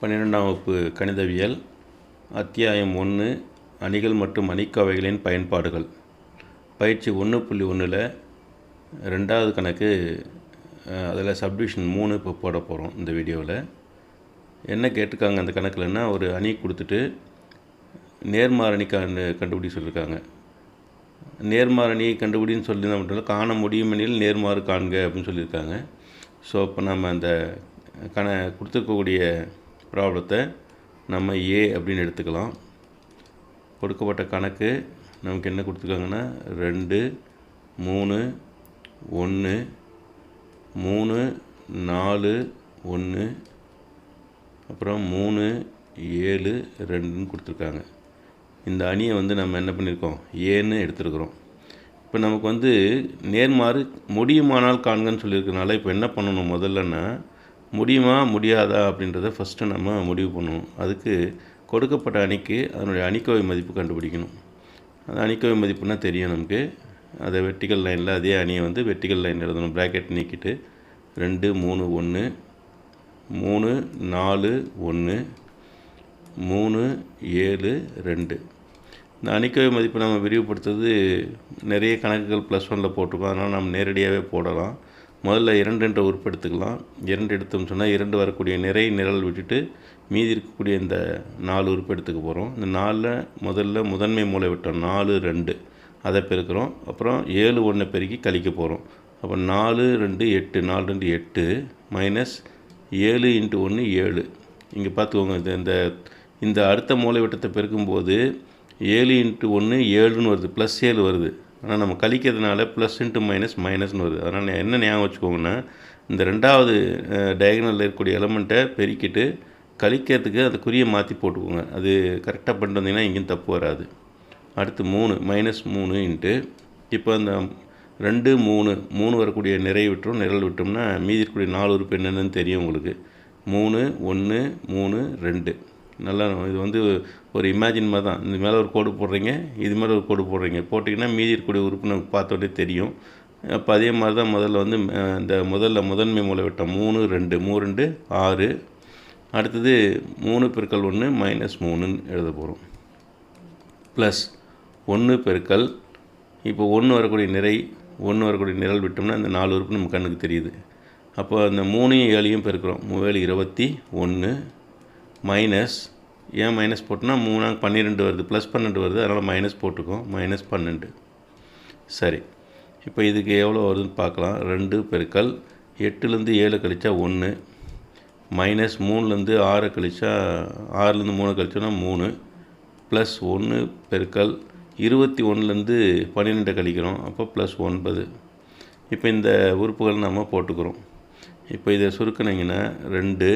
பன்னிரெண்டாம் வகுப்பு கணிதவியல் அத்தியாயம் ஒன்று அணிகள் மற்றும் அணிக்கோவைகளின் பயன்பாடுகள். பயிற்சி ஒன்று புள்ளி ஒன்றில் ரெண்டாவது கணக்கு அதில் சப்டிவிஷன் மூணு இப்போ போட போகிறோம் இந்த வீடியோவில் என்ன கேட்டிருக்காங்க அந்த கணக்கில்னா ஒரு அணி கொடுத்துட்டு நேர்மாரணி கண்டு கண்டுபிடி சொல்லியிருக்காங்க நேர்மாரணி கண்டுபிடின்னு சொல்லி மட்டும் காண முடியுமெனில் நேர்மாறு காண்க அப்படின்னு சொல்லியிருக்காங்க ஸோ இப்போ நம்ம அந்த கண கொடுத்துருக்கக்கூடிய ப்ராப்ளத்தை நம்ம ஏ அப்படின்னு எடுத்துக்கலாம். கொடுக்கப்பட்ட கணக்கு நமக்கு என்ன கொடுத்துருக்காங்கன்னா ரெண்டு மூணு ஒன்று மூணு நாலு ஒன்று அப்புறம் மூணு ஏழு ரெண்டுன்னு கொடுத்துருக்காங்க. இந்த அணியை வந்து நம்ம என்ன பண்ணியிருக்கோம் ஏன்னு எடுத்துருக்குறோம். இப்போ நமக்கு வந்து நேர்மாறு முடியுமானால் காண்கன்னு சொல்லியிருக்கனால இப்போ என்ன பண்ணணும் முதல்லன்னா முடியுமா முடியாதா அப்படின்றத ஃபஸ்ட்டு நம்ம முடிவு பண்ணணும். அதுக்கு கொடுக்கப்பட்ட அணிக்கு அதனுடைய அணிக்கோவை மதிப்பு கண்டுபிடிக்கணும். அந்த அணிக்கோவை மதிப்புனா தெரியும் நமக்கு. அதை வெர்டிக்கல் லைனில் அதே அணியை வந்து வெர்டிக்கல் லைன் எழுதணும். ப்ராக்கெட் நீக்கிட்டு ரெண்டு மூணு ஒன்று மூணு நாலு ஒன்று மூணு ஏழு ரெண்டு. இந்த அணிக்கோவை மதிப்பு நம்ம விரிவுபடுத்துறது நிறைய கணக்குகள் ப்ளஸ் ஒனில் போட்டிருக்கோம். அதனால் நம்ம நேரடியாகவே போடலாம். முதல்ல இரண்டு என்ற உறுப்பு எடுத்துக்கலாம் இரண்டு எடுத்தோம்னு சொன்னால் இரண்டு வரக்கூடிய நிறை நிரல் விட்டுட்டு மீதி இருக்கக்கூடிய இந்த நாலு உறுப்பு எடுத்துக்க போகிறோம் இந்த நாலில் முதல்ல முதன்மை மூளை விட்டோம். நாலு ரெண்டு. அதை பெருக்கிறோம். அப்புறம் ஏழு ஒன்றை பெருக்கி கழிக்க போகிறோம் அப்போ நாலு ரெண்டு எட்டு. நாலு ரெண்டு எட்டு மைனஸ் ஏழு இன்ட்டு ஒன்று ஏழு. இங்கே பார்த்துக்கோங்க இந்த இந்த இந்த அடுத்த மூளை விட்டத்தை பெருக்கும்போது ஏழு இன்ட்டு ஒன்று ஏழுன்னு வருது. ப்ளஸ் ஏழு வருது. ஆனால் நம்ம கழிக்கிறதுனால ப்ளஸ் இன்ட்டு மைனஸ் மைனஸ்னு வருது. அதனால் என்ன ஞாபகம் வச்சுக்கோங்கன்னா இந்த ரெண்டாவது டயகனலில் இருக்கக்கூடிய எலமெண்ட்டை பெருக்கிட்டு கழிக்கிறதுக்கு அந்த குறியை மாற்றி போட்டுக்கோங்க. அது கரெக்டாக பண்ணிட்டு வந்தீங்கன்னா எங்கேயும் தப்பு வராது. அடுத்து மூணு மைனஸ் மூணு இன்ட்டு இப்போ அந்த ரெண்டு மூணு மூணு வரக்கூடிய நிறை விட்டுரும் நிரல் விட்டோம்னா மீதி இருக்கக்கூடிய நாலு உறுப்பு என்னென்னு தெரியும் உங்களுக்கு. மூணு ஒன்று மூணு ரெண்டு. நல்லா இது வந்து ஒரு இமேஜின் மாதிரி தான். இந்த மேலே ஒரு கோடு போடுறீங்க இது மாதிரி ஒரு கோடு போடுறீங்க. போட்டிங்கன்னா மீதி இருக்கக்கூடிய உறுப்பினர் பார்த்தோன்னே தெரியும். அப்போ அதே மாதிரி தான் முதல்ல வந்து இந்த முதல்ல முதன்மை மூலைவிட்டம் மூணு ரெண்டு மூணு ரெண்டு ஆறு. அடுத்தது மூணு பெருக்கல் ஒன்று மைனஸ் மூணுன்னு எழுத போகிறோம் ப்ளஸ் ஒன்று பெருக்கல். இப்போ ஒன்று வரக்கூடிய நிறை ஒன்று வரக்கூடிய நிரல் விட்டோம்னா இந்த நாலு உறுப்பு நம்ம கண்ணுக்கு தெரியுது. அப்போ அந்த மூணையும் ஏழையும் பெருக்கிறோம். ஏழு இருபத்தி ஒன்று மைனஸ் ஏன் மைனஸ் போட்டோம்னா மூணாங்க பன்னிரெண்டு வருது ப்ளஸ் பன்னெண்டு வருது அதனால் மைனஸ் போட்டுக்கோம் மைனஸ் பன்னெண்டு சரி. இப்போ இதுக்கு எவ்வளோ வருதுன்னு பார்க்கலாம். ரெண்டு பெருக்கல் எட்டுலேருந்து ஏழு கழிச்சா ஒன்று மைனஸ் மூணுலேருந்து ஆறு கழிச்சா ஆறுலேருந்து மூணு கழிச்சோன்னா மூணு. ப்ளஸ் ஒன்று பெருக்கல் இருபத்தி ஒன்றுலேருந்து பன்னிரெண்டை கழிக்கிறோம். அப்போ ப்ளஸ் ஒன்பது. இப்போ இந்த உறுப்புகள் நம்ம போட்டுக்கிறோம். இப்போ இதை சுருக்கினீங்கன்னா ரெண்டு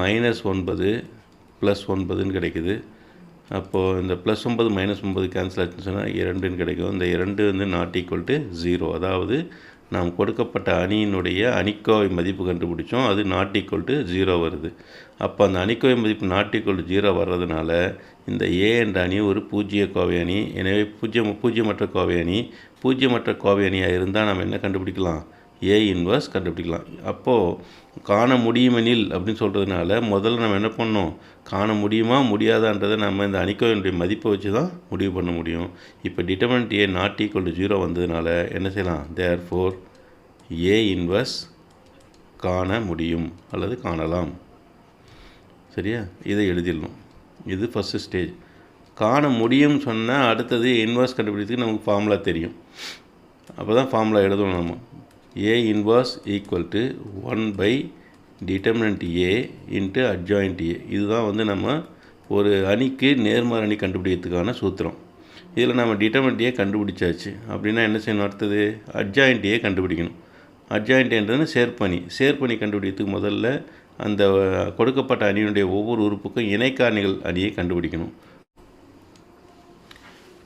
மைனஸ் ஒன்பது ப்ளஸ் ஒன்பதுன்னு கிடைக்குது. அப்போது இந்த ப்ளஸ் ஒன்பது மைனஸ் ஒன்பது கேன்சல் ஆச்சுன்னு சொன்னால் இரண்டுன்னு கிடைக்கும். இந்த இரண்டு வந்து நாட் ஈக்குவல் டு ஜீரோ அதாவது நாம் கொடுக்கப்பட்ட அணியினுடைய அணிக்கோவை மதிப்பு கண்டுபிடிச்சோம். அது நாட் ஈக்குவல் டு ஜீரோ வருது. அப்போ அந்த அணிக்கோவை மதிப்பு நாட் ஈக்குவல் டு ஜீரோ வர்றதுனால இந்த ஏ என்ற அணி ஒரு பூஜ்ஜிய கோவை அணி. எனவே பூஜ்ஜியம் பூஜ்ஜியமற்ற கோவை அணி. பூஜ்ஜியமற்ற கோவை அணியாக இருந்தால் நம்ம என்ன கண்டுபிடிக்கலாம்? ஏ இன்வர்ஸ் கண்டுபிடிக்கலாம். அப்போது காண முடியுமெனில் அப்படின்னு சொல்கிறதுனால முதல்ல நம்ம என்ன பண்ணோம் காண முடியுமா முடியாதான்றதை நம்ம இந்த அணிக்கோவினுடைய மதிப்பை வச்சு தான் முடிவு பண்ண முடியும். இப்போ determinant A not equal to zero வந்ததுனால என்ன செய்யலாம்? தேர் ஃபோர் ஏ இன்வர்ஸ் காண முடியும் அல்லது காணலாம். சரியா? இதை எழுதிடணும். இது ஃபஸ்ட்டு ஸ்டேஜ் காண முடியும்னு சொன்னால் அடுத்தது இன்வர்ஸ் கண்டுபிடிச்சதுக்கு நமக்கு ஃபார்முலா தெரியும். அப்போ தான் ஃபார்முலா எழுதணும் நம்ம. A inverse equal to one by determinant A into adjoint A இதுதான் வந்து நம்ம ஒரு அணிக்கு நேர்மாறு அணி கண்டுபிடிக்கிறதுக்கான சூத்திரம். இதில் நம்ம டிட்டர்மினன்ட் ஏ கண்டுபிடிச்சாச்சு. அப்படின்னா என்ன செய்யணும்? அடுத்தது அட்ஜாயிண்ட் ஏ கண்டுபிடிக்கணும். அட்ஜாயிண்ட்ன்றது சேர்ப்பணி. சேர்ப்பணி கண்டுபிடிக்கிறதுக்கு முதல்ல அந்த கொடுக்கப்பட்ட அணியினுடைய ஒவ்வொரு உறுப்புக்கும் இணைக்காரணிகள் அணியை கண்டுபிடிக்கணும்.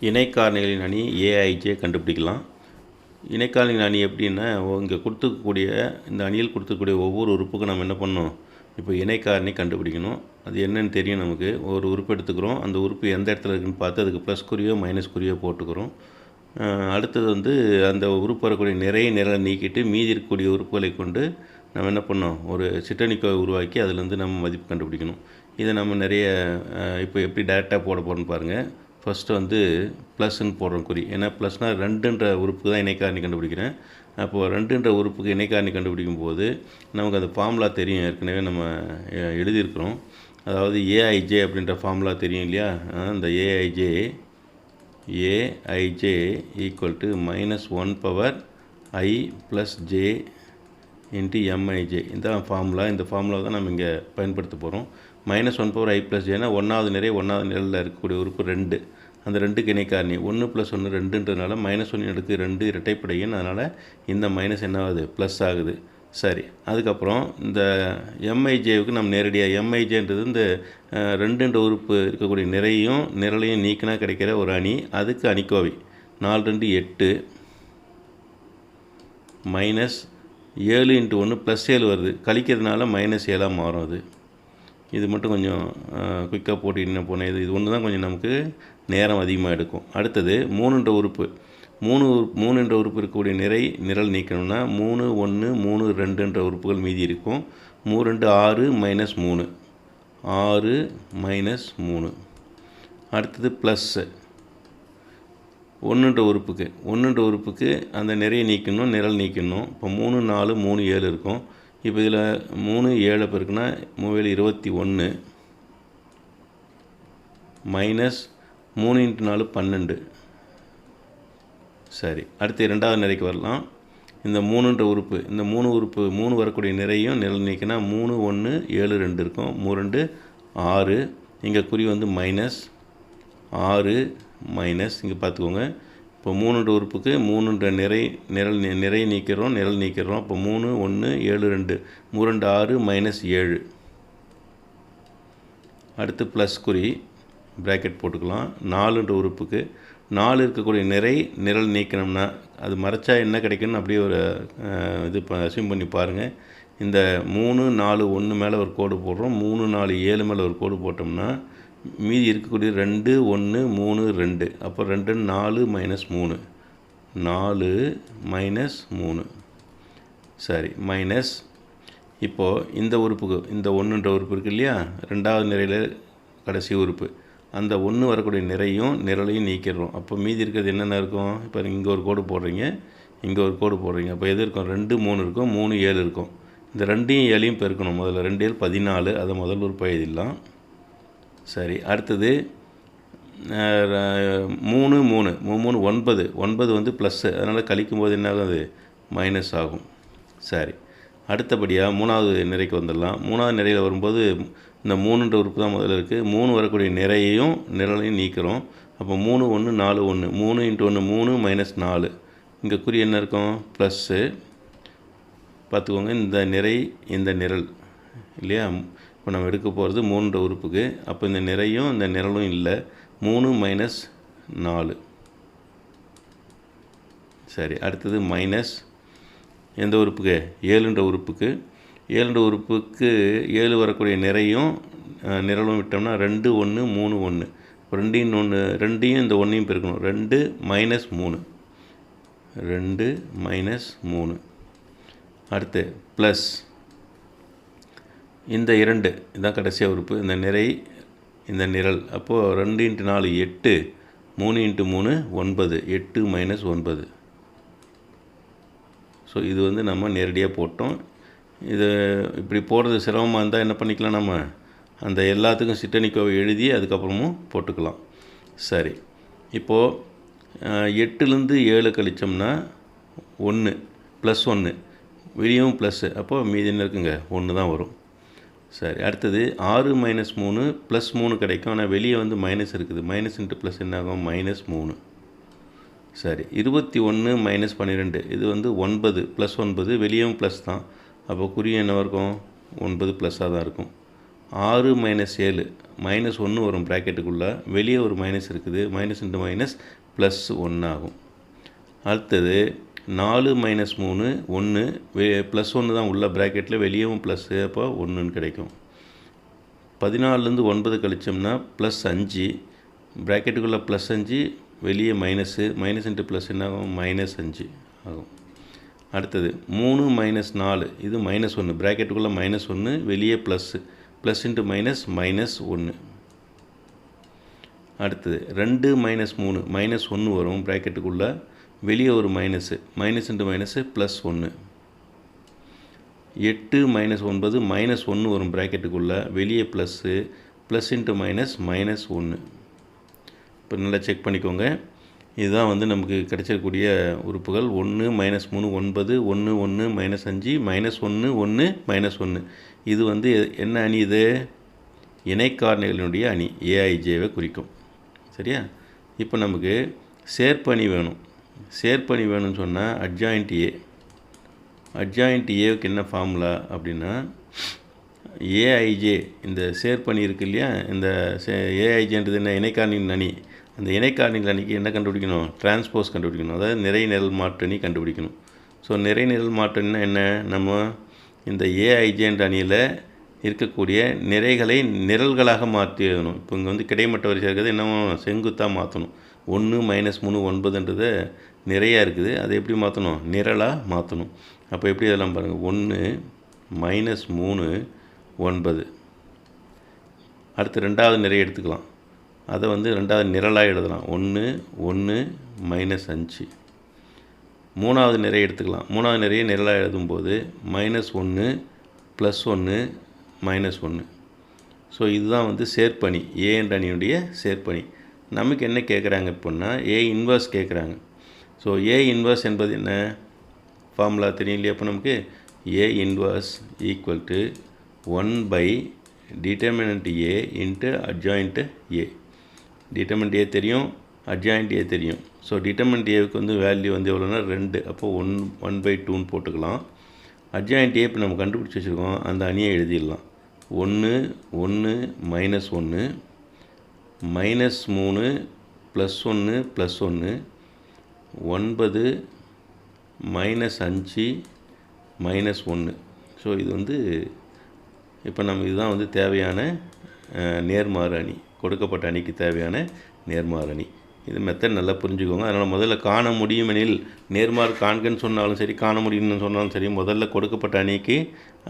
இணைக்காரணிகளின் அணி ஏஐஜே கண்டுபிடிக்கலாம். இணைக்காலின் அணி எப்படின்னா இங்கே கொடுத்துக்கக்கூடிய இந்த அணியில் கொடுத்துக்கூடிய ஒவ்வொரு உறுப்புக்கும் நம்ம என்ன பண்ணோம் இப்போ இணைக்காரணி கண்டுபிடிக்கணும். அது என்னன்னு தெரியும் நமக்கு. ஒரு உறுப்பு எடுத்துக்கிறோம். அந்த உறுப்பு எந்த இடத்துல இருக்குன்னு பார்த்து அதுக்கு ப்ளஸ் குறியோ மைனஸ் குறியோ போட்டுக்கிறோம். அடுத்தது வந்து அந்த உறுப்பு வரக்கூடிய நிறைய நிறை நீக்கிட்டு மீதி இருக்கக்கூடிய உறுப்புகளை கொண்டு நம்ம என்ன பண்ணோம் ஒரு சிட்டனிக்கோ உருவாக்கி அதுலேருந்து நம்ம மதிப்பு கண்டுபிடிக்கணும். இதை நம்ம நிறைய இப்போ எப்படி டேரெக்டாக போட போகிறோன்னு பாருங்கள் ஃபஸ்ட்டு வந்து ப்ளஸ்ன்னு போடுறோம் குறி. ஏன்னா ப்ளஸ்னால் ரெண்டுன்ற உறுப்புக்கு தான் இணைக்காரணி கண்டுபிடிக்கிறேன். அப்போது ரெண்டுன்ற உறுப்புக்கு இணைக்காரணி கண்டுபிடிக்கும் போது நமக்கு அந்த ஃபார்முலா தெரியும். ஏற்கனவே நம்ம எழுதியிருக்கிறோம். அதாவது ஏஐஜே அப்படின்ற ஃபார்முலா தெரியும் இல்லையா? அந்த AIJ AIJ equal to minus one power I plus J into MIJ இந்த ஃபார்முலா இந்த ஃபார்முலா தான் நம்ம இங்கே பயன்படுத்த போகிறோம் minus one power I plus ஜேனா ஒன்றாவது நிறை ஒன்றாவது நிலையில் இருக்கக்கூடிய உறுப்பு ரெண்டு. அந்த ரெண்டுக்கு இணைக்காரணி ஒன்று ப்ளஸ் ஒன்று ரெண்டுன்றதுனால மைனஸ் ஒன்று எடுக்கு ரெண்டு இரட்டைப்படையின் அதனால் இந்த மைனஸ் என்ன ஆகுது? ப்ளஸ் ஆகுது. சரி. அதுக்கப்புறம் இந்த எம்ஐஜேவுக்கு நம்ம நேரடியாக எம்ஐஜேன்றது இந்த ரெண்டுன்ற உறுப்பு இருக்கக்கூடிய நிறையும் நிரலையும் நீக்கினா கிடைக்கிற ஒரு அணி. அதுக்கு அணிக்கோவை. நாலு ரெண்டு எட்டு. மைனஸ் ஏழு இன்ட்டு ஒன்று ப்ளஸ் ஏழு வருது. கழிக்கிறதுனால மைனஸ் ஏழாக மாறும் அது. இது மட்டும் கொஞ்சம் குயிக்காக போட்டின்னு போனேன். இது இது ஒன்று தான் கொஞ்சம் நமக்கு நேரம் அதிகமாக எடுக்கும். அடுத்தது மூணுன்ற உறுப்பு. மூணு உறு- மூணுன்ற உறுப்பு இருக்கக்கூடிய நிறை நிரல் நீக்கணும்னா மூணு ஒன்று மூணு ரெண்டுன்ற உறுப்புகள் மீதி இருக்கும். மூணு ரெண்டு ஆறு மைனஸ் மூணு. ஆறு மைனஸ் மூணு. அடுத்தது ப்ளஸ்ஸு ஒன்றுன்ற உறுப்புக்கு ஒன்றுன்ற உறுப்புக்கு அந்த நிறைய நீக்கணும் நிரல் நீக்கணும். இப்போ மூணு நாலு மூணு ஏழு இருக்கும். இப்போ இதில் மூணு ஏழு பிறகுனா மூவேழு இருபத்தி ஒன்று மைனஸ் மூணு இன்ட்டு நாலு பன்னெண்டு. சரி அடுத்து இரண்டாவது நிறைக்கு வரலாம். இந்த மூணுன்ற உறுப்பு இந்த மூணு உறுப்பு மூணு வரக்கூடிய நிறையும் நிரல் நீக்கினா மூணு ஒன்று ஏழு ரெண்டு இருக்கும். மூணு ரெண்டு ஆறு. இங்கே குறி வந்து மைனஸ் ஆறு மைனஸ் இங்கே பார்த்துக்கோங்க இப்போ மூணுன்ற உறுப்புக்கு மூணுன்ற நிறை நிரல் நிறை நீக்கிறோம் நிரல் நீக்கிறோம். அப்போ மூணு ஒன்று ஏழு ரெண்டு. மூணு ரெண்டு ஆறு மைனஸ் ஏழு. அடுத்து ப்ளஸ் குறி ப்ராக்கெட் போட்டுக்கலாம். நாலுன்ற உறுப்புக்கு நாலு இருக்கக்கூடிய நிறை நிரல் நீக்கணும்னா அது மறைச்சா என்ன கிடைக்கும்னு அப்படியே ஒரு இது அசியூம் பண்ணி பாருங்கள் இந்த மூணு நாலு ஒன்று மேலே ஒரு கோடு போடுறோம். மூணு நாலு ஏழு மேலே ஒரு கோடு போட்டோம்னா மீதி இருக்கக்கூடிய ரெண்டு ஒன்று மூணு ரெண்டு. அப்போ ரெண்டு நாலு மைனஸ் மூணு. நாலு மைனஸ் மூணு. சரி மைனஸ். இப்போது இந்த உறுப்புக்கு இந்த ஒன்றுன்ற உறுப்பு இருக்குது இல்லையா? ரெண்டாவது நிறையில் கடைசி உறுப்பு. அந்த ஒன்று வரக்கூடிய நிறையும் நிரலையும் நீக்கிடுறோம். அப்போ மீதி இருக்கிறது என்னென்ன இருக்கும்? இப்போ இங்கே ஒரு கோடு போடுறீங்க. இங்கே ஒரு கோடு போடுறீங்க. அப்போ எது இருக்கும்? ரெண்டு மூணு இருக்கும். மூணு ஏழு இருக்கும். இந்த ரெண்டையும் ஏழையும் பெருக்கணும். முதல்ல ரெண்டு ஏழு பதினாலு. அதை முதல் உறுப்பு எழுதிடலாம். சரி அடுத்தது மூணு மூணு. மூணு மூணு ஒன்பது. ஒன்பது வந்து ப்ளஸ்ஸு அதனால் கழிக்கும்போது என்ன ஆகும்? அது மைனஸ் ஆகும். சரி. அடுத்தபடியாக மூணாவது நிறைக்கு வந்துடலாம். மூணாவது நிறையில் வரும்போது இந்த மூணுன்ற உறுப்பு தான் முதல்ல இருக்குது மூணு வரக்கூடிய நிறையையும் நிரலையும் நீக்கிறோம். அப்போ மூணு ஒன்று நாலு ஒன்று மூணு இன்ட்டு ஒன்று மூணு மைனஸ் நாலு. இங்கே குறி என்ன இருக்கும்? ப்ளஸ்ஸு பார்த்துக்கோங்க. இந்த நிறை இந்த நிரல். இல்லையா? இப்போ நம்ம எடுக்க போகிறது மூணுன்ற உறுப்புக்கு. அப்போ இந்த நிறையும் இந்த நிரலும் இல்லை. மூணு மைனஸ் நாலு. சரி அடுத்தது மைனஸ் எந்த உறுப்புக்கு? ஏழுன்ற உறுப்புக்கு. ஏழுன்ற உறுப்புக்கு ஏழு வரக்கூடிய நிறையும் நிரலும் விட்டோம்னா ரெண்டு ஒன்று மூணு ஒன்று. ரெண்டையும் ஒன்று ரெண்டையும் இந்த ஒன்றையும் பெருக்கணும். ரெண்டு மைனஸ் மூணு. ரெண்டு மைனஸ் மூணு. அடுத்து ப்ளஸ் இந்த இரண்டு இதுதான் கடைசியாக உறுப்பு. இந்த நிறை இந்த நிரல். அப்போது ரெண்டு இன்ட்டு நாலு எட்டு. மூணு இன்ட்டு மூணு ஒன்பது. எட்டு மைனஸ் ஒன்பது. ஸோ இது வந்து நம்ம நேரடியாக போட்டோம். இது இப்படி போடுறது சிரமமாக இருந்தால் என்ன பண்ணிக்கலாம் நம்ம? அந்த எல்லாத்துக்கும் சிட்டனிக்கோவை எழுதி அதுக்கப்புறமும் போட்டுக்கலாம். சரி. இப்போது எட்டுலேருந்து ஏழு கழிச்சோம்னா ஒன்று ப்ளஸ் ஒன்று வெளியும் ப்ளஸ்ஸு அப்போது மீதி என்ன இருக்குங்க? ஒன்று தான் வரும். சரி அடுத்தது ஆறு மைனஸ் மூணு ப்ளஸ் மூணு கிடைக்கும். ஆனால் வெளியே வந்து மைனஸ் இருக்குது. மைனஸ் இன்ட்டு ப்ளஸ் என்ன ஆகும் மைனஸ் மூணு. சரி இருபத்தி ஒன்று மைனஸ் பன்னிரெண்டு. இது வந்து ஒன்பது ப்ளஸ் ஒன்பது வெளியும் ப்ளஸ் தான். அப்போ குறியும் என்ன இருக்கும்? ஒன்பது ப்ளஸ்ஸாக தான் இருக்கும். ஆறு மைனஸ் ஏழு மைனஸ் ஒன்று வரும் ப்ராக்கெட்டுக்குள்ளே வெளியே ஒரு மைனஸ் இருக்குது. மைனஸ் இன்ட்டு மைனஸ் ப்ளஸ் ஒன்று ஆகும் அடுத்தது நாலு மைனஸ் மூணு ஒன்று வெ ப்ளஸ் ஒன்று தான் உள்ள ப்ராக்கெட்டில் வெளியவும் ப்ளஸ்ஸு அப்போ ஒன்றுன்னு கிடைக்கும். பதினாலுலேருந்து ஒன்பது கழிச்சோம்னா ப்ளஸ் அஞ்சு ப்ராக்கெட்டுக்குள்ளே ப்ளஸ் அஞ்சு வெளியே மைனஸு மைனஸ் இன்ட்டு ப்ளஸ் என்ன ஆகும்? மைனஸ் அஞ்சு ஆகும். அடுத்தது மூணு மைனஸ் நாலு இது மைனஸ் ஒன்று ப்ராக்கெட்டுக்குள்ளே மைனஸ் ஒன்று வெளியே plus plus into minus minus ஒன்று அடுத்தது ரெண்டு மைனஸ் மூணு மைனஸ் ஒன்று வரும் ப்ராக்கெட்டுக்குள்ளே வெளியே ஒரு minus minus into minus plus ஒன்று எட்டு மைனஸ் ஒன்பது மைனஸ் ஒன்று வரும் ப்ராக்கெட்டுக்குள்ளே வெளியே plus plus into minus minus ஒன்று இப்போ நல்லா செக் பண்ணிக்கோங்க. இதுதான் வந்து நமக்கு கிடைச்சிருக்கக்கூடிய உறுப்புகள். ஒன்று மைனஸ் மூணு ஒன்பது ஒன்று ஒன்று மைனஸ் அஞ்சு மைனஸ் ஒன்று ஒன்று மைனஸ் ஒன்று இது வந்து என்ன அணி இது? இணைக்காரணிகளினுடைய அணி. ஏஐஜேவை குறிக்கும். சரியா? இப்போ நமக்கு சேர்ப்பணி வேணும். சேர்ப்பணி வேணும்னு சொன்னால் அட்ஜாயிண்ட் ஏ அட்ஜாயிண்ட் ஏவுக்கு என்ன ஃபார்முலா அப்படின்னா ஏஐஜே இந்த சேர்ப்பணி இருக்கு இல்லையா? இந்த ஏஐஜேன்றது என்ன? இணைக்காரணியின் அணி அந்த இணைக்காரணிகள் அணிக்கு என்ன கண்டுபிடிக்கணும்? டிரான்ஸ்போஸ் கண்டுபிடிக்கணும். அதாவது நிறை நிரல் மாற்றணி கண்டுபிடிக்கணும். ஸோ நிறை நிரல் மாற்றணினா என்ன? நம்ம இந்த ஏஐஜேன்ற அணியில் இருக்கக்கூடிய நிறைகளை நிரல்களாக மாற்றி எழுதணும் இப்போ இங்கே வந்து கிடைமட்ட வரிசை இருக்கிறது என்னவோ செங்குத்தாக மாற்றணும். ஒன்று மைனஸ் மூணு ஒன்பதுன்றது நிறையா இருக்குது. அதை எப்படி மாற்றணும் நிரலாக மாற்றணும் அப்போ எப்படி அதெல்லாம் பாருங்கள் ஒன்று மைனஸ் மூணு ஒன்பது. அடுத்து ரெண்டாவது நிறைய எடுத்துக்கலாம். அதை வந்து ரெண்டாவது நிரலாக எழுதலாம். ஒன்று ஒன்று மைனஸ் அஞ்சு. மூணாவது நிறைய எடுத்துக்கலாம். மூணாவது நிறைய நிரலாக எழுதும்போது மைனஸ் ஒன்று ப்ளஸ் ஒன்று மைனஸ் ஒன்று. ஸோ இதுதான் வந்து சேர்ப்பணி. ஏ என்ற அணியுடைய சேர்ப்பணி. நமக்கு என்ன கேட்குறாங்க இப்போன்னா ஏ இன்வர்ஸ் கேட்குறாங்க ஸோ ஏ இன்வர்ஸ் என்பது என்ன? ஃபார்முலா தெரியும் இல்லையா அப்போ நமக்கு? A inverse equal to one by determinant A into adjoint A determinant A தெரியும் அட்ஜாயிண்ட் ஏ தெரியும். ஸோ டிட்டர்மெண்ட் ஏவுக்கு வந்து வேல்யூ வந்து எவ்வளோனா ரெண்டு. அப்போது ஒன் ஒன் பை டூன்னு போட்டுக்கலாம். அட்ஜாயிண்ட் ஏ இப்போ நம்ம கண்டுபிடிச்சி வச்சுருக்கோம். அந்த அணியை எழுதிடலாம். ஒன்று ஒன்று மைனஸ் ஒன்று மைனஸ் மூணு ப்ளஸ் ஒன்று ப்ளஸ் ஒன்று ஒன்பது மைனஸ் அஞ்சு மைனஸ் ஒன்று ஸோ இது வந்து இப்போ நம்ம இதுதான் வந்து தேவையான நேர்மாறு அணி கொடுக்கப்பட்ட அணிக்கு தேவையான நேர்மாறு அணி. இது மெத்தட் நல்லா புரிஞ்சுக்கோங்க. அதனால் முதல்ல காண முடியுமெனில் நேர்மாறு காண்கன்னு சொன்னாலும் சரி காண முடியும்னு சொன்னாலும் சரி முதல்ல கொடுக்கப்பட்ட அணிக்கு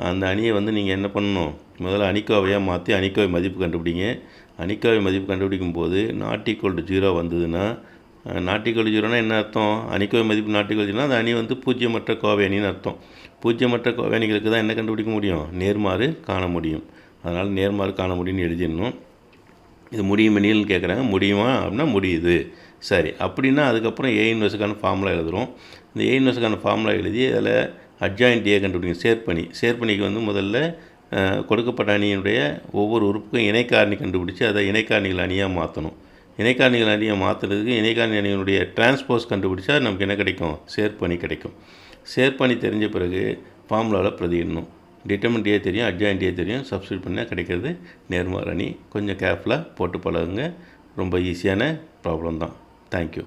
அந்த அணியை வந்து நீங்கள் என்ன பண்ணணும்? முதல்ல அணிக்கோவையாக மாற்றி அணிக்கோவை மதிப்பு கண்டுபிடிங்க. அணிக்கோவை மதிப்பு கண்டுபிடிக்கும் போது நாட் ஈக்குவல் டு ஜீரோ வந்ததுன்னா நாட் ஜீரோனால் ஜீரோனா என்ன அர்த்தம்? அணிக்கோவை மதிப்பு நாட் ஜீரோனா அந்த அணி வந்து பூஜ்ஜியமற்ற கோவை அணின்னு அர்த்தம். பூஜ்ஜியமற்ற கோவை அணிகளுக்கு தான் என்ன கண்டுபிடிக்க முடியும்? நேர்மாறு காண முடியும். அதனால் நேர்மாறு காண முடியும்னு எழுதிடணும். இது முடியுமெனில்னு கேட்குறாங்க. முடியுமா? அப்படின்னா முடியுது. சரி. அப்படின்னா அதுக்கப்புறம் ஏ இன்வெஸ்ட்டுக்கான ஃபார்முலா எழுதுகிறோம் இந்த ஏ இன்வெஸ்ட்டுக்கான ஃபார்முலா எழுதி அதில் அட்ஜாயின்ட் ஏ கண்டுபிடிங்க. சேர்ப்பணி சேர்ப்பணிக்கு வந்து முதல்ல கொடுக்கப்பட்ட அணியினுடைய ஒவ்வொரு உறுப்புக்கும் இணைக்காரணி கண்டுபிடிச்சி அதை இணைக்காரணிகள் அணியாக மாற்றணும் இணைக்காரணிகள் அணியை மாற்றுறதுக்கு இணைக்காரணி அணியினுடைய டிரான்ஸ்போஸ் கண்டுபிடிச்சா நமக்கு என்ன கிடைக்கும்? சேர்ப்பணி கிடைக்கும். சேர்ப்பணி தெரிஞ்ச பிறகு ஃபார்முலாவில் பிரதியிடணும். டிட்டர்மெண்ட் ஏ தெரியும் அட்ஜாயிண்ட் ஏ தெரியும் சப்ஸ்டியூட் பண்ணால் கிடைக்கிறது நேர்மாறு அணி கொஞ்சம் கேர்ஃபுல்லாக போட்டு பழகுங்க. ரொம்ப ஈஸியான ப்ராப்ளம் தான். தேங்க்யூ